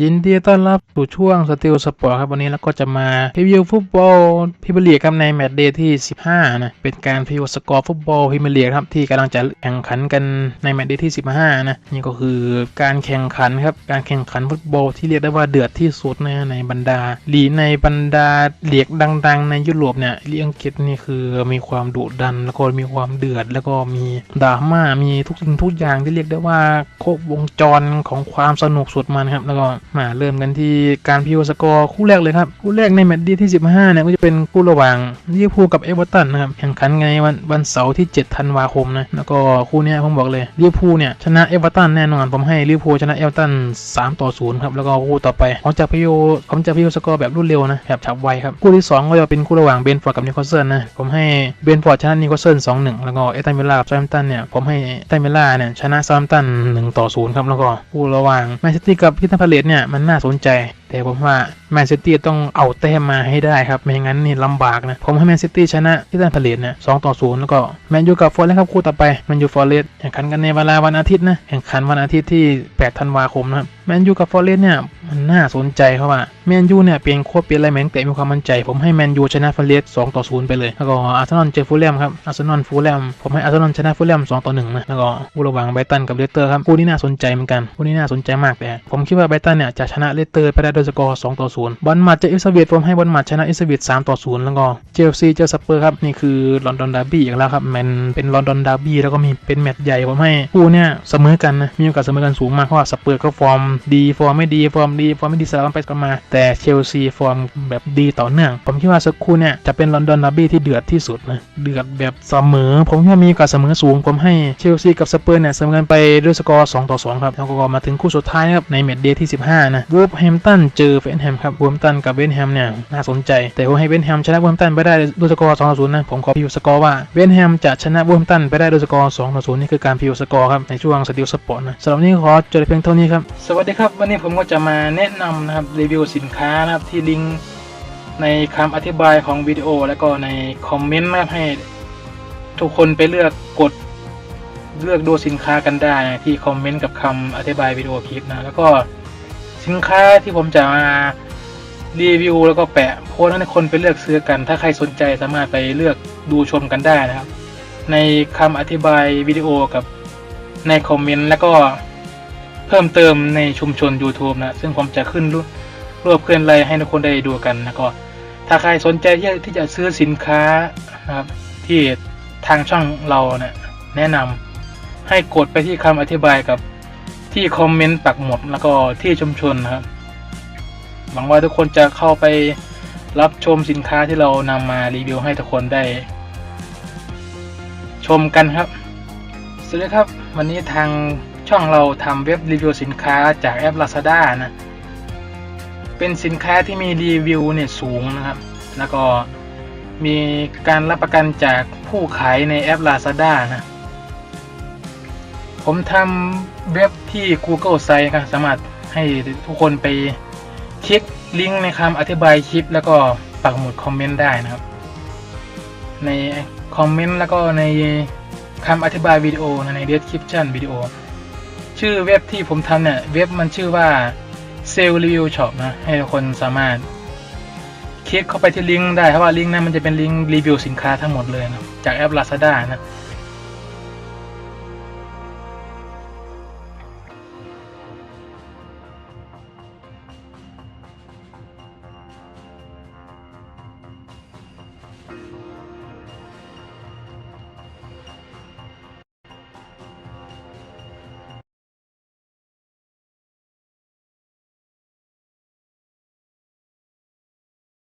ยินดีต้อนรับสู่ช่วงสติลสปอร์ตครับ วันนี้เราก็จะมาพรีวิวฟุตบอลพรีเมียร์ลีกครับในแมตช์เดย์ที่ 15 นะ เป็นการพรีวิวสกอร์ฟุตบอลพรีเมียร์ลีกครับที่กำลังจะแข่งขันกันในแมตช์เดย์ที่ 15 นะ นี่ก็คือการแข่งขันครับ การแข่งขันฟุตบอลที่เรียกได้ว่าเดือดที่สุดนะในบรรดาลีในบรรดาเลียกดัง ๆ ในยุโรปเนี่ยลีกอังกฤษนี่คือมีความดุดันแล้วก็มีความเดือด แล้วก็มีดราม่ามีทุกสิ่งทุกอย่างที่เรียกได้ว่าครบวงจรของความสนุกสุดมันครับแล้วก็มาเริ่มกันที่การพิวสกอร์คู่แรกเลยครับ คู่แรกในแมตช์ดีที่ 15เนี่ยก็จะเป็นคู่ระหว่างลิเวอร์พูลกับเอเวอร์ตันนะครับแข่งขันกันในวันวันเสาร์ที่ 7 ธันวาคมนะแล้วก็คู่นี้ผมบอกเลยลิเวอร์พูลเนี่ยชนะเอเวอร์ตันแน่นอนผมให้ลิเวอร์พูลชนะเอเวอร์ตัน3ต่อ0ครับแล้วก็คู่ต่อไปผมจะพิวผมจะพิวสกอร์แบบรวดเร็วนะแบบฉับไวครับคู่ที่สองก็จะเป็นคู่ระหว่างเบนฟอร์ดกับนิโคลเซนนะผมให้เบนฟอร์ดชนะนิโคลเซน2-1 แล้วก็เอตันเวลากับซาร์ตันเนี่ยผมให้เอตันเวลาเนี่ยชนะซาร์ตัน1ต่อ0ครับแล้วก็คู่ระหว่างแมนซิตี้กับพิทัพาเลตเนี่ยมันน่าสนใจ แต่ผมว่าแมนซิตี้ต้องเอาแต้มมาให้ได้ครับ ไม่งั้นนี่ลำบากนะ ผมให้แมนซิตี้ชนะที่ด้านผลิตเนี่ยสต่อศูนย์แล้วก็แมนยูกับฟอร์เรสต์ครับคู่ต่อไปแมนยูฟอร์เรสต์แข่งขันกันในเวลาวันอาทิตย์นะแข่งขันวันอาทิตย์ที่ 8 ธันวาคมนะครับแมนยูกับฟอร์เรสต์เนี่ยมันน่าสนใจเพราะว่า แมนยูเนี่ยเปลี่ยนโค้ชเปลี่ยนอะไรแมงแต่มีความมั่นใจ ผมให้แมนยูชนะฟอร์เรสต์2ต่อ0ไปเลยแล้วก็อาร์เซนอลเจอฟูลแลมครับอาร์เซนอลฟูลแลมผมให้อาร์เซนอลชนะฟูลแลม2ต่อ1นะแล้วก็คู่ระหว่างไบรตันกับเลสเตอร์ครับคู่นี้น่าสนใจเหมือนกันคู่นี้น่าสนใจมากแต่ผมคิดว่าไบรตันเนี่ยจะชนะเลสเตอร์ไปได้ด้วยสกอร์2ต่อ0บอลมัดเจออิสเวียผมให้บอลมัดชนะอิสเวีย3ต่อ0แล้วก็เชลซีเจอสเปอร์ครับนี่คือลอนดอนดาร์บี้อีกแล้วครับแมนเป็นลอนดอนดาร์บี้แล้วก็มีเป็นแมตช์ใหญ่ผมให้คู่เนี่ยเสมอกันนะมีโอกาสเสมอกันสูงมากเพราะว่าสเปอร์ก็ฟอร์มดีฟอร์มไม่ดีฟอร์มดีฟอร์มไม่ดีสลับกันไปกันมาแต่เชลซีฟอร์มแบบดีต่อเนื่อง ผมคิดว่าสักคู่เนี่ยจะเป็นลอนดอนดาร์บี้ที่เดือดที่สุดนะ เดือดแบบเสมอ ผมคิดว่ามีกาสเสมอสูง ผมให้เชลซีกับสเปอร์เนี่ยเสมอกันไปด้วยสกอร์ 2 ต่อ 2 ครับแล้วก็มาถึงคู่สุดท้ายนะครับในแมตช์เดย์ที่ 15 นะวูฟแฮมตันเจอเฟนแฮมครับวูฟแฮมตันกับเวนแฮมเนี่ยน่าสนใจ แต่ผมให้เวนแฮมชนะวูฟแฮมตันไปได้ด้วยสกอร์ 2 ต่อ 0 นะ ผมขอพิวสกอร์ว่าเวนแฮมจะชนะวูฟแฮมตันไปได้ด้วยสกอร์ 2 ต่อ 0 นี่คือการพิวสกอร์ครับในช่วงสติลสปอร์ตนะสำหรับนี้ขอจบเพียงเท่านี้ครับสวัสดีครับวันนี้ผมก็จะมาแนะนำนะครับรีวิวสินค้านะครับที่ลิงก์ในคำอธิบายของวิดีโอ แล้วก็ในคอมเมนต์นะครับให้ทุกคนไปเลือกกดเลือกดูสินค้ากันได้นะที่คอมเมนต์กับคำอธิบายวิดีโอคลิปนะแล้วก็สินค้าที่ผมจะมารีวิวแล้วก็แปะโพสต์ให้คนไปเลือกซื้อกัน ถ้าใครสนใจสามารถไปเลือกดูชมกันได้นะครับ ในคำอธิบายวิดีโอกับในคอมเมนต์แล้วก็เพิ่มเติมในชุมชน YouTube นะ ซึ่งผมจะขึ้นรูป รวบเคลื่อนไลน์ให้ทุกคนได้ดูกันแล้วก็ถ้าใครสนใจที่จะซื้อสินค้านะครับที่ทางช่องเราเนี่ยแนะนำให้กดไปที่คำอธิบายกับที่คอมเมนต์ปักหมดแล้วก็ที่ชุมชนนะครับหวังว่าทุกคนจะเข้าไปรับชมสินค้าที่เรานำมารีวิวให้ทุกคนได้ ชมกันครับ สวัสดีครับ วันนี้ทางช่องเราทำเว็บรีวิวสินค้าจากแอป Lazada นะ เป็นสินค้าที่มีรีวิวเนี่ยสูงนะครับ แล้วก็มีการรับประกันจากผู้ขายในแอป Lazada นะ ผมทำเว็บที่ Google Site ครับสามารถให้ทุกคนไปคลิกลิงก์ในคำอธิบายคลิป แล้วก็ปักหมุดคอมเมนต์ได้นะครับ ในคอมเมนต์แล้วก็ในคำอธิบายวิดีโอนะใน description วิดีโอ ชื่อเว็บที่ผมทำเนี่ย เว็บมันชื่อว่า s a l e Review Shop นะให้คนสามารถ คลิกเข้าไปที่ลิงก์ได้เพราะว่าลิงก์นั้นมันจะเป็นลิงก์รีวิวสินค้าทั้งหมดเลยนะจากแอป Lazada นะ